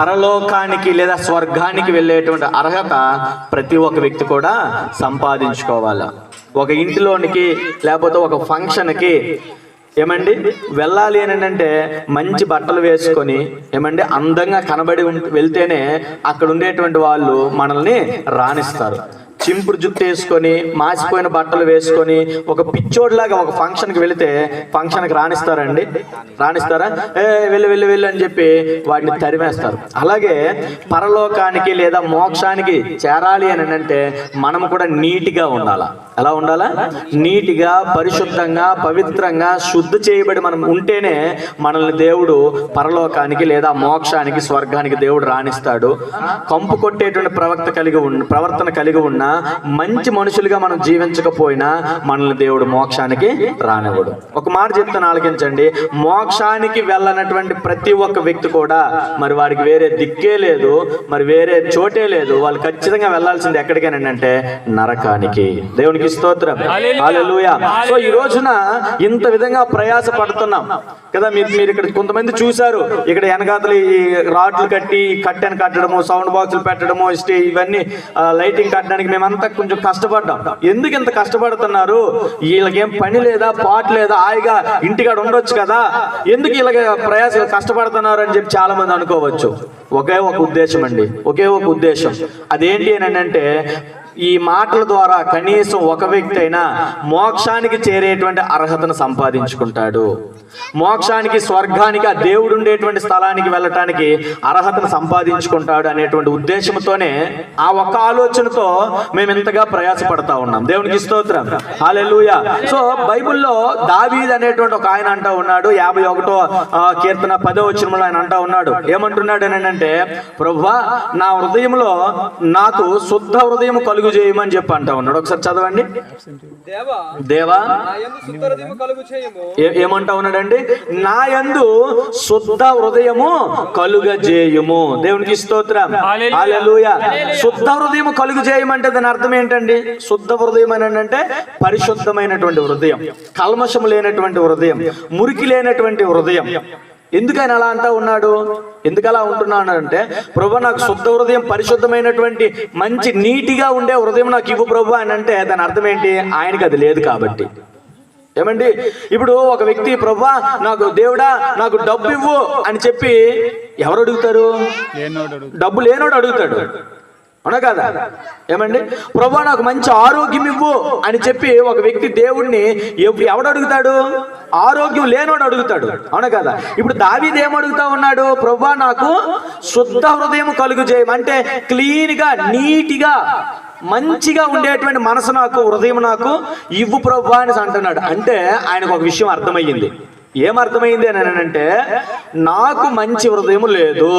పరలోకానికి లేదా స్వర్గానికి వెళ్ళేటువంటి అర్హత ప్రతి ఒక్క వ్యక్తి కూడా సంపాదించుకోవాలి. ఒక ఇంటిలోనికి లేకపోతే ఒక ఫంక్షన్కి ఏమండి? వెళ్ళాలి అని అంటే మంచి బట్టలు వేసుకొని ఏమండి? అందంగా కనబడి వెళ్తేనే అక్కడ ఉండేటువంటి వాళ్ళు మనల్ని రాణిస్తారు. చింపుడు జుట్టు వేసుకొని మాసిపోయిన బట్టలు వేసుకొని ఒక పిచ్చోడ్లాగా ఒక ఫంక్షన్కి వెళితే ఫంక్షన్కి రాణిస్తారండి. రాణిస్తారా? ఏ వెళ్ళి వెళ్ళి వెళ్ళి అని చెప్పి వాడిని తరిమేస్తారు. అలాగే పరలోకానికి లేదా మోక్షానికి చేరాలి అని అంటే మనం కూడా నీటిగా ఉండాలా? ఎలా ఉండాలా? నీటిగా పరిశుద్ధంగా పవిత్రంగా శుద్ధి చేయబడి మనం ఉంటేనే మనల్ని దేవుడు పరలోకానికి లేదా మోక్షానికి స్వర్గానికి దేవుడు రాణిస్తాడు. కంపు కొట్టేటువంటి ప్రవక్త కలిగి ఉన్న ప్రవర్తన కలిగి ఉన్న మంచి మనుషులుగా మనం జీవించకపోయినా మనల్ని దేవుడు మోక్షానికి రానివ్వడు. ఒక మాట చెప్తాను ఆలకించండి. మోక్షానికి వెళ్ళనటువంటి ప్రతి ఒక్క వ్యక్తి కూడా మరి వాడికి వేరే దిక్కే లేదు మరి వేరే చోటే లేదు. వాళ్ళు ఖచ్చితంగా వెళ్ళాల్సింది ఎక్కడికేనంటే నరకానికి. దేవునికి స్తోత్రం. సో ఈ రోజున ఇంత విధంగా ప్రయాస పడుతున్నాం. కదా మీరు మీరు ఇక్కడ కొంతమంది చూశారు. ఇక్కడ వెనకాతలు ఈ రాడ్లు కట్టి కట్టెను కట్టడము సౌండ్ బాక్సులు పెట్టడము ఇవన్నీ లైటింగ్ కట్టడానికి మేమంతా కొంచెం కష్టపడ్డాం. ఎందుకు ఇంత కష్టపడుతున్నారు? వీళ్ళకేం పని లేదా పాట లేదా హాయిగా ఇంటికాడ ఉండొచ్చు కదా. ఎందుకు వీళ్ళకి ప్రయాస కష్టపడుతున్నారు అని చెప్పి చాలా మంది అనుకోవచ్చు. ఒకే ఒక ఉద్దేశం అండి. ఒకే ఒక ఉద్దేశం. అదేంటి అని అంటే ఈ మాటల ద్వారా కనీసం ఒక వ్యక్తి అయినా మోక్షానికి చేరేటువంటి అర్హతను సంపాదించుకుంటాడు. మోక్షానికి స్వర్గానికి ఆ దేవుడు ఉండేటువంటి స్థలానికి వెళ్ళటానికి అర్హతను సంపాదించుకుంటాడు అనేటువంటి ఉద్దేశంతోనే ఆ ఒక్క ఆలోచనతో మేము ఇంతగా ప్రయాసపడతా ఉన్నాం. దేవునికి స్తోత్రం. హాలెలూయా సో బైబిల్లో దావీద్ అనేటువంటి ఒక ఆయన అంటా ఉన్నాడు. యాభై ఒకటో కీర్తన పదో వచ్చినలో ఆయన అంటా ఉన్నాడు. ఏమంటున్నాడు అని అంటే ప్రభు నా హృదయంలో నాకు శుద్ధ హృదయం కలుగు చేయమని చెప్పి అంటా ఉన్నాడు. ఒకసారి చదవండి. దేవా దేవా నా యందు శుద్ధహృదయము కలుగు చేయము. ఏ- ఏమంటా ఉన్నాడండి? నా యందు శుద్ధ హృదయము కలుగజేయుము దేవునికి స్తోత్రం. హల్లెలూయా శుద్ధ హృదయం కలుగు చేయమంటే దాని అర్థం ఏంటండి? శుద్ధ హృదయం అని అంటే పరిశుద్ధమైనటువంటి హృదయం కల్మషం లేనటువంటి హృదయం మురికి లేనటువంటి హృదయం. ఎందుకని అలా అంటా ఉన్నాడు? ఎందుకు అలా ఉంటున్నాడు అంటే ప్రభు నాకు శుద్ధ హృదయం పరిశుద్ధమైనటువంటి మంచి నీటిగా ఉండే హృదయం నాకు ఇవ్వు ప్రభు అని అంటే దాని అర్థం ఏంటి? ఆయనకి అది లేదు కాబట్టి. ఏమండి? ఇప్పుడు ఒక వ్యక్తి ప్రభా నాకు దేవుడా నాకు డబ్బు ఇవ్వు అని చెప్పి ఎవరు అడుగుతారు? డబ్బు లేనోడు అడుగుతాడు. అవునా కదా? ఏమండి? ప్రభా నాకు మంచి ఆరోగ్యం ఇవ్వు అని చెప్పి ఒక వ్యక్తి దేవుణ్ణి ఎవడు అడుగుతాడు? ఆరోగ్యం లేనోడు అడుగుతాడు. అవునా కదా? ఇప్పుడు దావీది ఏమడుగుతా అడుగుతా ఉన్నాడు? ప్రభా నాకు శుద్ధ హృదయం కలుగు చేయము అంటే క్లీన్గా మంచిగా ఉండేటువంటి మనసు నాకు హృదయం నాకు ఇవ్వు ప్రభు అని అంటున్నాడు. అంటే ఆయనకు ఒక విషయం అర్థమయ్యింది. ఏం అర్థమైంది అని అంటే నాకు మంచి హృదయం లేదు.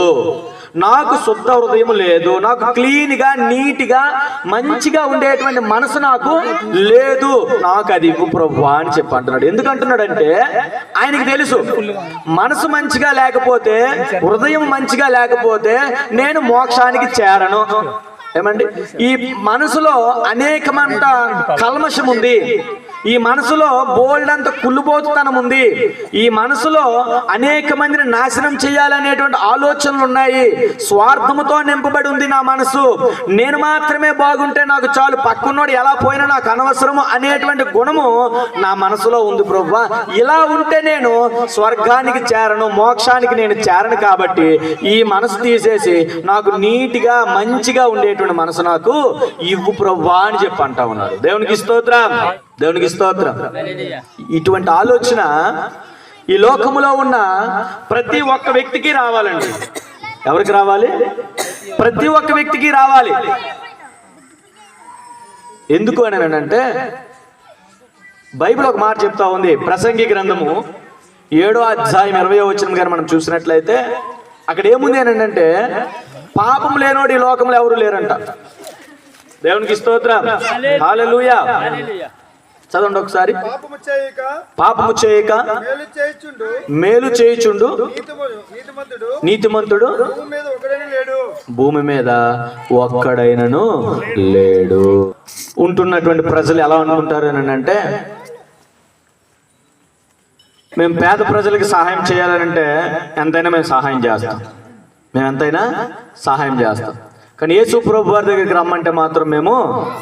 నాకు శుద్ధ హృదయం లేదు నాకు క్లీన్గా నీట్గా మంచిగా ఉండేటువంటి మనసు నాకు లేదు. నాకు అది ఇవ్వు ప్రభు అని చెప్పి అంటున్నాడు. ఎందుకు అంటే ఆయనకి తెలుసు మనసు మంచిగా లేకపోతే హృదయం మంచిగా లేకపోతే నేను మోక్షానికి చేరను. ఏమండి? ఈ మనసులో అనేకమంత కల్మషం ఉంది ఈ మనసులో బోల్డ్ అంత కుళ్ళుబోతుతనం ఉంది. ఈ మనసులో అనేక మందిని నాశనం చేయాలనేటువంటి ఆలోచనలు ఉన్నాయి. స్వార్థముతో నింపబడి ఉంది నా మనసు. నేను మాత్రమే బాగుంటే నాకు చాలు. పక్కన్నోడు ఎలా పోయినా నాకు అనవసరము అనేటువంటి గుణము నా మనసులో ఉంది ప్రభు ఇలా ఉంటే నేను స్వర్గానికి చేరను మోక్షానికి నేను చేరను కాబట్టి ఈ మనసు తీసేసి నాకు నీట్గా మంచిగా ఉండేటువంటి మనసు నాకు ఇవ్వు ప్రభు అని చెప్పి అంటా ఉన్నాడు దేవునికి స్తోత్రం. దేవునికి స్తోత్రం. ఇటువంటి ఆలోచన ఈ లోకములో ఉన్న ప్రతి ఒక్క వ్యక్తికి రావాలండి. ఎవరికి రావాలి? ప్రతి ఒక్క వ్యక్తికి రావాలి. ఎందుకు అని అంటే బైబిల్ ఒక మాట చెప్తా ఉంది. ప్రసంగి గ్రంథము ఏడో అధ్యాయం ఇరవై వచ్చిన గారు మనం చూసినట్లయితే అక్కడ ఏముంది అని అంటే పాపం లేనోడు ఈ లోకంలో ఎవరు లేరంట. దేవునికి స్తోత్రం. హల్లెలూయా. చదవండి ఒకసారి. పాపము చేయక మేలు చేయుచుండు. నీతిమంతుడు. భూమి మీద ఒక్కడైనను లేడు. ఉంటున్నటువంటి ప్రజలు ఎలా అనుకుంటారు అని అంటే మేము పేద ప్రజలకి సహాయం చేయాలంటే ఎంతైనా మేము సహాయం చేస్తాం. మేము ఎంతైనా సహాయం చేస్తాం. కానీ యేసు ప్రభు వారి దగ్గరికి రమ్మంటే మాత్రం మేము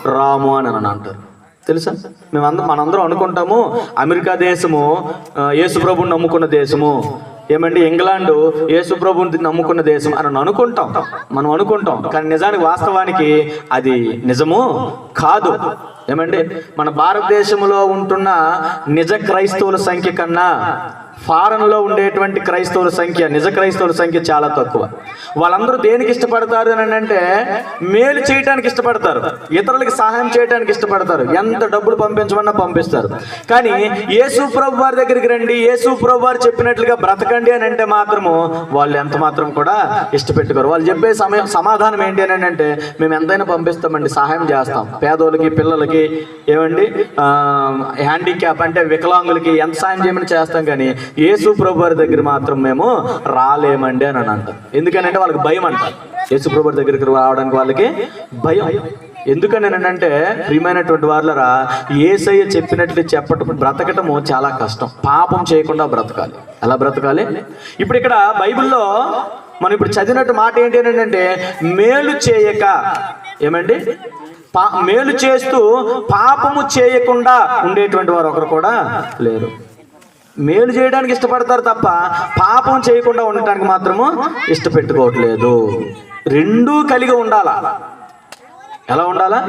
రాము అని అని అంటారు. తెలుసా? మేమందరం మనందరం అనుకుంటాము అమెరికా దేశము యేసుప్రభుని నమ్ముకున్న దేశము ఏమండి ఇంగ్లాండ్ యేసుప్రభుని నమ్ముకున్న దేశం అని అనుకుంటాం. మనం అనుకుంటాం. కానీ నిజానికి వాస్తవానికి అది నిజము కాదు. ఏమండి మన భారతదేశంలో ఉంటున్న నిజ క్రైస్తవుల సంఖ్య కన్నా ఫారెన్లో ఉండేటువంటి క్రైస్తవుల సంఖ్య నిజ క్రైస్తవుల సంఖ్య చాలా తక్కువ. వాళ్ళందరూ దేనికి ఇష్టపడతారు అని అంటే మేలు చేయడానికి ఇష్టపడతారు ఇతరులకి సహాయం చేయడానికి ఇష్టపడతారు. ఎంత డబ్బులు పంపించమన్నా పంపిస్తారు. కానీ యేసు ప్రభు వారి దగ్గరికి రండి యేసు ప్రభు వారు చెప్పినట్లుగా బ్రతకండి అని అంటే మాత్రము వాళ్ళు ఎంత మాత్రం కూడా ఇష్టపెట్టుకోరు. వాళ్ళు చెప్పే సమయం సమాధానం ఏంటి అని అంటే మేము ఎంతైనా పంపిస్తామండి సహాయం చేస్తాం. పేదోళ్ళకి పిల్లలకి ఏమండి హ్యాండిక్యాప్ అంటే వికలాంగులకి ఎంత సాయం చేయమని చేస్తాం కానీ యేసు ప్రభు వారి దగ్గర మాత్రం మేము రాలేమండి అని అని అంటాం ఎందుకనంటే వాళ్ళకి భయం అంటారు యేసు ప్రభు వారి దగ్గరికి రావడానికి వాళ్ళకి భయం. ఎందుకని అంటే ప్రియమైనటువంటి వాళ్ళరా ఏసయ్య చెప్పినట్లు చెప్పటం బ్రతకటము చాలా కష్టం. పాపం చేయకుండా బ్రతకాలి. ఎలా బ్రతకాలి? ఇప్పుడు ఇక్కడ బైబిల్లో మనం ఇప్పుడు చదివినట్టు మాట ఏంటి అని అంటే మేలు చేయక. ఏమండి? పా మేలు చేస్తూ పాపము చేయకుండా ఉండేటువంటి వారు ఒకరు కూడా లేరు. మేలు చేయడానికి ఇష్టపడతారు తప్ప పాపం చేయకుండా ఉండటానికి మాత్రము ఇష్టపెట్టుకోవట్లేదు. రెండూ కలిగి ఉండాలా? ఎలా ఉండాలా?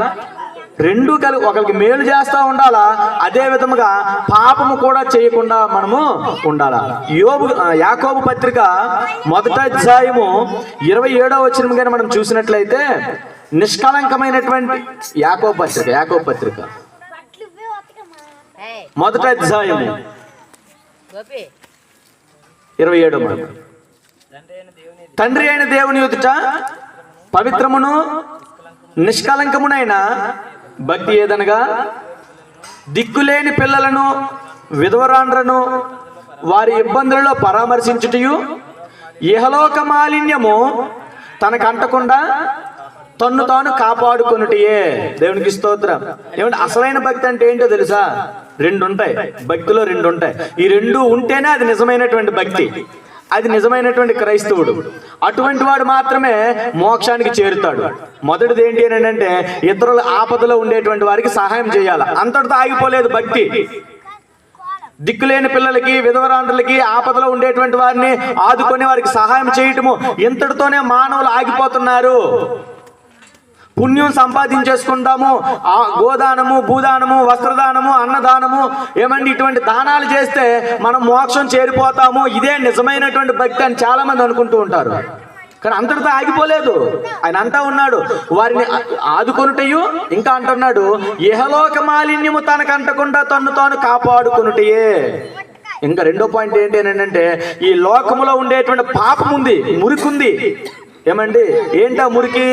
రెండు కలిగి ఒకరికి మేలు చేస్తా ఉండాలా అదే విధముగా పాపము కూడా చేయకుండా మనము ఉండాలా? యోబు యాకోబు పత్రిక మొదటి అధ్యాయము ఇరవై ఏడవ వచ్చిన కానీ మనం చూసినట్లయితే నిష్కలంకమైనటువంటి యాకోబు పత్రిక యాకోబు పత్రిక. మొదటి అధ్యాయము ఇరవై ఏడు. తండ్రి అయిన దేవుని ఎదుట పవిత్రమును నిష్కలంకమునైన భక్తి ఏదనగా దిక్కులేని పిల్లలను విధవరాండ్రను వారి ఇబ్బందులలో పరామర్శించుటయు ఇహలోక మాలిన్యము తనకు అంటకుండా తన్ను తాను కాపాడుకున్నటియే దేవునికి స్తోత్రం. ఏమంటే అసలైన భక్తి అంటే ఏంటో తెలుసా? రెండు ఉంటాయి భక్తిలో రెండు ఉంటాయి ఈ రెండు ఉంటేనే అది నిజమైనటువంటి భక్తి. అది నిజమైనటువంటి క్రైస్తవుడు. అటువంటి వాడు మాత్రమే మోక్షానికి చేరుతాడు. మొదటిది ఏంటి అని అంటే ఇతరుల ఆపదలో ఉండేటువంటి వారికి సహాయం చేయాలి. అంతటితో ఆగిపోలేదు భక్తి. దిక్కులేని పిల్లలకి విధవరాండ్రులకి ఆపదలో ఉండేటువంటి వారిని ఆదుకొని వారికి సహాయం చేయటము ఇంతటితోనే మానవులు ఆగిపోతున్నారు. పుణ్యం సంపాదించేసుకుంటాము. ఆ గోదానము భూదానము వస్త్రదానము అన్నదానము ఏమండి ఇటువంటి దానాలు చేస్తే మనం మోక్షం చేరిపోతాము. ఇదే నిజమైనటువంటి భక్తి అని చాలా మంది అనుకుంటూ ఉంటారు. కానీ అంతటితో ఆగిపోలేదు. ఆయన అంటా ఉన్నాడు వారిని ఆదుకొనుటయు? ఇంకా అంటున్నాడు ఇహలోక మాలిన్యము తనకు అంటకుండా తాను కాపాడుకొనుటయే. ఇంకా రెండో పాయింట్ ఏంటి అని అంటే ఈ లోకములో ఉండేటువంటి పాపం ఉంది మురికుంది. ఏమండి? ఏంటా మురికి?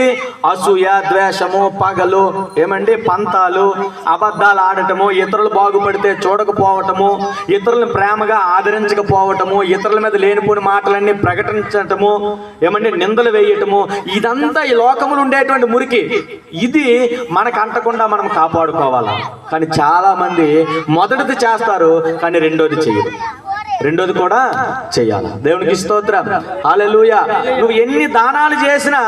అసూయ ద్వేషము పగలు ఏమండి? పంతాలు అబద్ధాలు ఆడటము ఇతరులు బాగుపడితే చూడకపోవటము ఇతరులను ప్రేమగా ఆదరించకపోవటము ఇతరుల మీద లేనిపోని మాటలన్నీ ప్రకటించటము ఏమండి? నిందలు వేయటము ఇదంతా ఈ లోకములు ఉండేటువంటి మురికి. ఇది మనకు అంటకుండా మనం కాపాడుకోవాలి? కానీ చాలామంది మొదటిది చేస్తారు కానీ రెండోది చేయరు రెండోది కూడా చేయాలి? దేవునికి స్తోత్రం. అలెలుయ నువ్వు ఎన్ని దానాలు చేసినా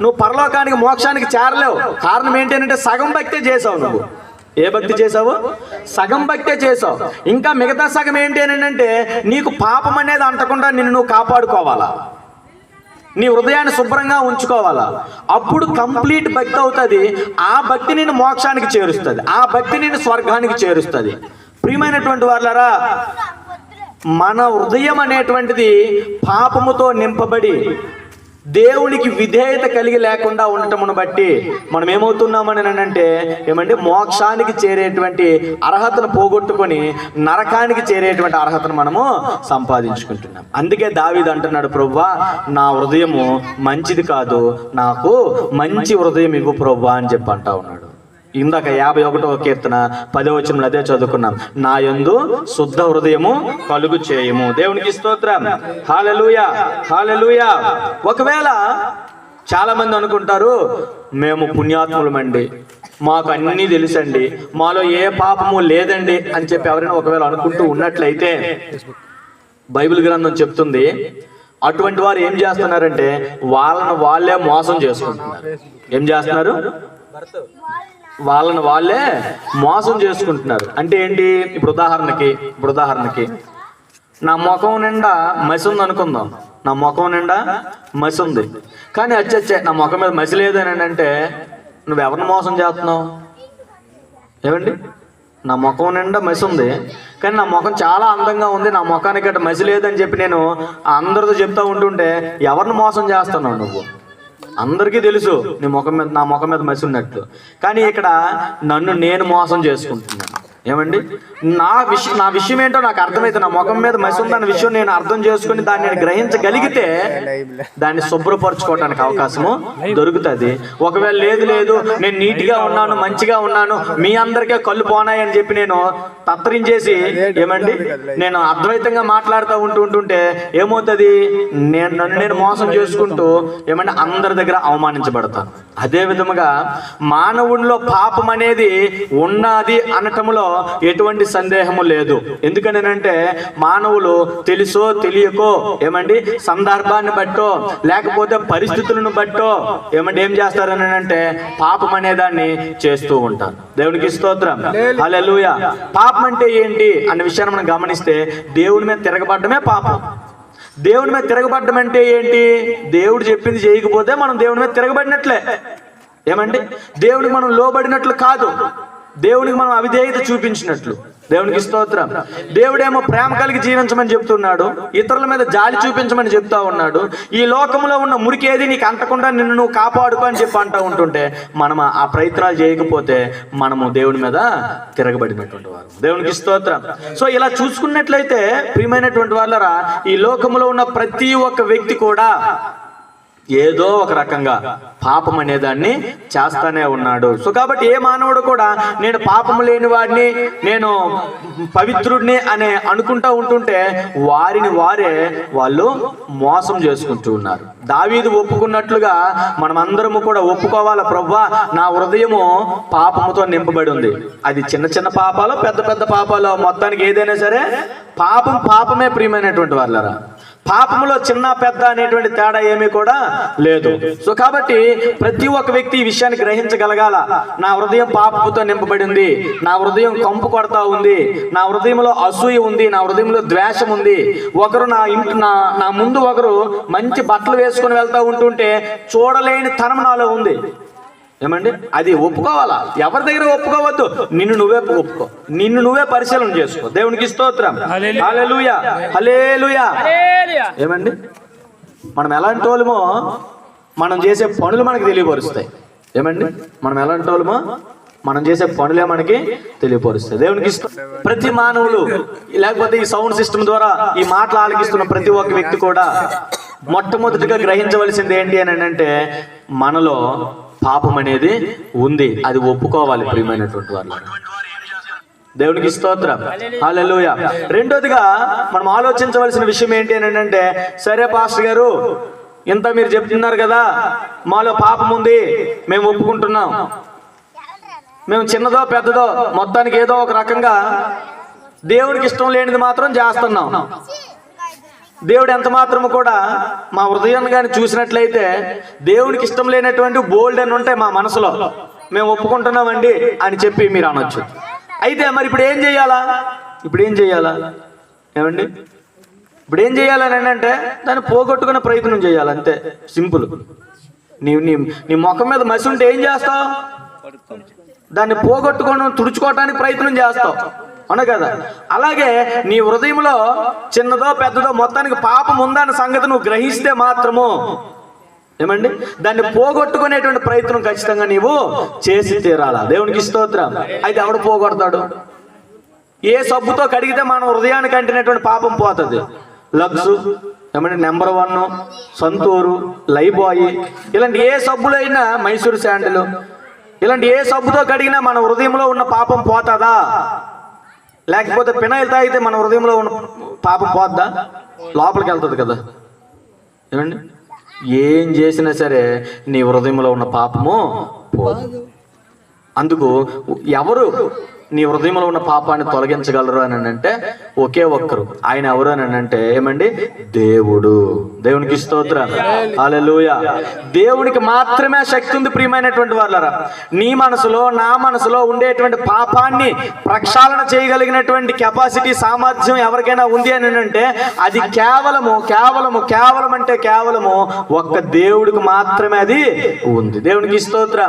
నువ్వు పరలోకానికి మోక్షానికి చేరలేవు. కారణం ఏంటంటే సగం భక్తే చేసావు నువ్వు. ఏ భక్తి చేసావు? సగం భక్తే చేసావు. ఇంకా మిగతా సగం ఏంటి అని అంటే నీకు పాపం అనేది అంటకుండా నిన్ను నువ్వు కాపాడుకోవాలా? నీ హృదయాన్ని శుభ్రంగా ఉంచుకోవాలా? అప్పుడు కంప్లీట్ భక్తి అవుతుంది. ఆ భక్తి నిన్ను మోక్షానికి చేరుస్తుంది. ఆ భక్తి నిన్ను స్వర్గానికి చేరుస్తుంది. ప్రియమైనటువంటి వాళ్ళరా మన హృదయం అనేటువంటిది పాపముతో నింపబడి దేవునికి విధేయత కలిగి లేకుండా ఉండటమును బట్టి మనం ఏమవుతున్నామని అంటే ఏమంటే మోక్షానికి చేరేటువంటి అర్హతను పోగొట్టుకొని నరకానికి చేరేటువంటి అర్హతను మనము సంపాదించుకుంటున్నాం. అందుకే దావిది అంటున్నాడు ప్రవ్వా నా హృదయము మంచిది కాదు నాకు మంచి హృదయం ఇవ్వు ప్రవ్వా అని చెప్పి అంటా ఉన్నాడు. ఇందాక యాభై ఒకటో కీర్తన పది వచ్చిన అదే చదువుకున్నాం. నా యందు శుద్ధ హృదయము కలుగు చేయము. దేవునికి స్తోత్రం. Hallelujah hallelujah. ఒకవేళ చాలా మంది అనుకుంటారు మేము పుణ్యాత్ములమండి. మాకు అన్నీ తెలుసండి. మాలో ఏ పాపము లేదండి అని చెప్పి ఎవరైనా ఒకవేళ అనుకుంటూ ఉన్నట్లయితే బైబిల్ గ్రంథం చెప్తుంది అటువంటి వారు ఏం చేస్తున్నారంటే వాళ్ళని వాళ్ళే మోసం చేసుకుంటున్నారు. ఏం చేస్తున్నారు? వాళ్ళని వాళ్ళే మోసం చేసుకుంటున్నారు. అంటే ఏంటి? ఇప్పుడు ఉదాహరణకి ఇప్పుడు ఉదాహరణకి నా ముఖం నిండా మసి ఉంది అనుకుందాం. నా ముఖం నిండా మసి ఉంది కానీ అచ్చచ్చే నా ముఖం మీద మసి లేదని అంటే నువ్వు ఎవరిని మోసం చేస్తున్నావు? ఏమండి? నా ముఖం నిండా మసి ఉంది. కానీ నా ముఖం చాలా అందంగా ఉంది. నా ముఖానికి గట్ట మసి లేదని చెప్పి నేను అందరితో చెప్తా ఉంటుంటే ఎవరిని మోసం చేస్తున్నావు నువ్వు? అందరికీ తెలుసు నీ ముఖం మీద నా ముఖం మీద మసి ఉన్నట్లు కానీ ఇక్కడ నన్ను నేను మోసం చేసుకుంటున్నాను. ఏమండి? నా విషయం నా విషయం ఏంటో నాకు అర్థమైతే నా ముఖం మీద మసిందన్న విషయం నేను అర్థం చేసుకుని దాన్ని నేను గ్రహించగలిగితే దాన్ని శుభ్రపరచుకోవడానికి అవకాశము దొరుకుతుంది. ఒకవేళ లేదు లేదు నేను నీట్గా ఉన్నాను మంచిగా ఉన్నాను మీ అందరికీ కళ్ళు పోనాయి అని చెప్పి నేను తత్తరించేసి ఏమండి? నేను అద్వైతంగా మాట్లాడుతూ ఉంటూ ఉంటుంటే ఏమవుతుంది? నేను నన్ను నేను మోసం చేసుకుంటూ ఏమంటే అందరి దగ్గర అవమానించబడతాను. అదే విధముగా మానవుడిలో పాపం అనేది ఉన్నది అనటంలో ఎటువంటి సందేహము లేదు. ఎందుకనంటే మానవులు తెలుసో తెలియకో ఏమండి సందర్భాన్ని బట్టో లేకపోతే పరిస్థితులను బట్టో ఏమంటే ఏం చేస్తారని అంటే పాపం అనే దాన్ని చేస్తూ ఉంటారు. దేవునికి స్తోత్రం. హల్లెలూయా. పాపం అంటే ఏంటి అన్న విషయాన్ని మనం గమనిస్తే దేవుడి మీద తిరగబడ్డమే పాపం. దేవుడి మీద తిరగబడ్డం అంటే ఏంటి? దేవుడు చెప్పింది చేయకపోతే మనం దేవుడి మీద తిరగబడినట్లే. ఏమండి? దేవుడికి మనం లోబడినట్లు కాదు. దేవునికి మనం అవిధేయత చూపించినట్లు. దేవునికి స్తోత్రం. దేవుడేమో ప్రేమ కలిగి జీవించమని చెప్తున్నాడు. ఇతరుల మీద జాలి చూపించమని చెప్తా ఉన్నాడు. ఈ లోకంలో ఉన్న మురికి ఏది నీకు అంటకుండా నిన్ను నువ్వు కాపాడుకో అని చెప్పి అంటూ ఉంటుంటే మనం ఆ ప్రయత్నాలు చేయకపోతే మనము దేవుని మీద తిరగబడినటువంటి వారు దేవునికి స్తోత్రం. సో ఇలా చూసుకున్నట్లయితే ప్రియమైనటువంటి వాళ్ళరా ఈ లోకంలో ఉన్న ప్రతి ఒక్క వ్యక్తి కూడా ఏదో ఒక రకంగా పాపం అనే దాన్ని చేస్తానే ఉన్నాడు. సో కాబట్టి ఏ మానవుడు కూడా నేను పాపం లేని వాడిని నేను పవిత్రుడిని అనే అనుకుంటా ఉంటుంటే వారిని వారే వాళ్ళు మోసం చేసుకుంటూ ఉన్నారు. దావీదు ఒప్పుకున్నట్లుగా మనమందరము కూడా ఒప్పుకోవాలా ప్రవ్వా? నా హృదయము పాపముతో నింపబడి ఉంది. అది చిన్న చిన్న పాపాలు పెద్ద పెద్ద పాపాలు మొత్తానికి ఏదైనా సరే పాపం పాపమే ప్రియమైనటువంటి వాళ్ళరా. పాపములో చిన్న పెద్ద అనేటువంటి తేడా ఏమీ కూడా లేదు. సో కాబట్టి ప్రతి ఒక్క వ్యక్తి ఈ విషయాన్ని గ్రహించగలగాల. నా హృదయం పాపముతో నింపబడి ఉంది. నా హృదయం కంపు కొడతా ఉంది. నా హృదయంలో అసూయ ఉంది. నా హృదయంలో ద్వేషం ఉంది. ఒకరు నా ఇంటి నా నా ముందు ఒకరు మంచి బట్టలు వేసుకొని వెళ్తూ ఉంటుంటే చూడలేని తనం నాలో ఉంది. ఏమండి? అది ఒప్పుకోవాలా? ఎవరి దగ్గర ఒప్పుకోవద్దు? నిన్ను నువ్వే ఒప్పుకో. నిన్ను నువ్వే పరిశీలన చేసుకో. దేవునికి స్తోత్రం. హల్లెలూయా. హల్లెలూయా. ఏమండి? మనం ఎలాంటి వాళ్ళమో మనం చేసే పనులు మనకి తెలియపరుస్తాయి. ఏమండి? మనం ఎలాంటి వాళ్ళమో మనం చేసే పనులే మనకి తెలియపరుస్తాయి. దేవునికి ప్రతి మానవులు లేకపోతే ఈ సౌండ్ సిస్టమ్ ద్వారా ఈ మాటలు ఆలకిస్తున్న ప్రతి ఒక్క వ్యక్తి కూడా మొట్టమొదటిగా గ్రహించవలసింది ఏంటి అని అంటే మనలో పాపం అనేది ఉంది. అది ఒప్పుకోవాలి ప్రియమైనటువంటి వాళ్ళు దేవునికి స్తోత్రం. హాలూయ రెండోదిగా మనం ఆలోచించవలసిన విషయం ఏంటి అని అంటే సరే పాస్టర్ గారు ఇంత మీరు చెప్తున్నారు కదా మాలో పాపం ఉంది మేము ఒప్పుకుంటున్నాం. మేము చిన్నదో పెద్దదో మొత్తానికి ఏదో ఒక రకంగా దేవుడికి ఇష్టం లేనిది మాత్రం చేస్తున్నాం. దేవుడు ఎంత మాత్రము కూడా మా హృదయాన్ని కానీ చూసినట్లయితే దేవునికి ఇష్టం లేనటువంటి బోల్డ్ అని ఉంటాయి మా మనసులో. మేము ఒప్పుకుంటున్నామండి అని చెప్పి మీరు అనొచ్చు. అయితే మరి ఇప్పుడు ఏం చేయాలా? ఇప్పుడు ఏం చేయాలా? ఏమండి? ఇప్పుడు ఏం చేయాలని అంటే దాన్ని పోగొట్టుకునే ప్రయత్నం చేయాలి అంతే. సింపుల్. నీ నీ నీ ముఖం మీద మసి ఉంటే ఏం చేస్తావు? దాన్ని పోగొట్టుకోవడం తుడుచుకోవటానికి ప్రయత్నం చేస్తావు. అవునా కదా? అలాగే నీ హృదయంలో చిన్నదో పెద్దదో మొత్తానికి పాపం ఉందన్న సంగతి నువ్వు గ్రహిస్తే మాత్రము. ఏమండి? దాన్ని పోగొట్టుకునేటువంటి ప్రయత్నం ఖచ్చితంగా నీవు చేసి తీరాలా. దేవునికి స్తోత్రం. అయితే ఎవడు పోగొడతాడు? ఏ సబ్బుతో కడిగితే మన హృదయానికి అంటినటువంటి పాపం పోతుంది? లగ్స్ ఏమంటే నెంబర్ వన్ సంతూరు లైబాయి. ఇలాంటి ఏ సబ్బులైనా మైసూర్ శాండలు. ఇలాంటి ఏ సబ్బుతో కడిగినా మన హృదయంలో ఉన్న పాపం పోతుందా? లేకపోతే పినాయిల్ తాగితే మన హృదయంలో ఉన్న పాపం పోద్దా? లోపలికి వెళ్తుంది కదా. ఏమండి? ఏం చేసినా సరే నీ హృదయంలో ఉన్న పాపము పోదు. అందుకు ఎవరు నీ హృదయంలో ఉన్న పాపాన్ని తొలగించగలరు అని అంటే ఒకే ఒక్కరు. ఆయన ఎవరు అని అంటే ఏమండి? దేవుడు. దేవునికి స్తోత్రం. అలెలుయ దేవునికి మాత్రమే శక్తి ఉంది ప్రియమైనటువంటి వాళ్ళరా నీ మనసులో నా మనసులో ఉండేటువంటి పాపాన్ని ప్రక్షాళన చేయగలిగినటువంటి కెపాసిటీ సామర్థ్యం ఎవరికైనా ఉంది అని అంటే అది కేవలము కేవలము కేవలం అంటే కేవలము ఒక్క దేవుడికి మాత్రమే అది ఉంది. దేవునికి స్తోత్రం.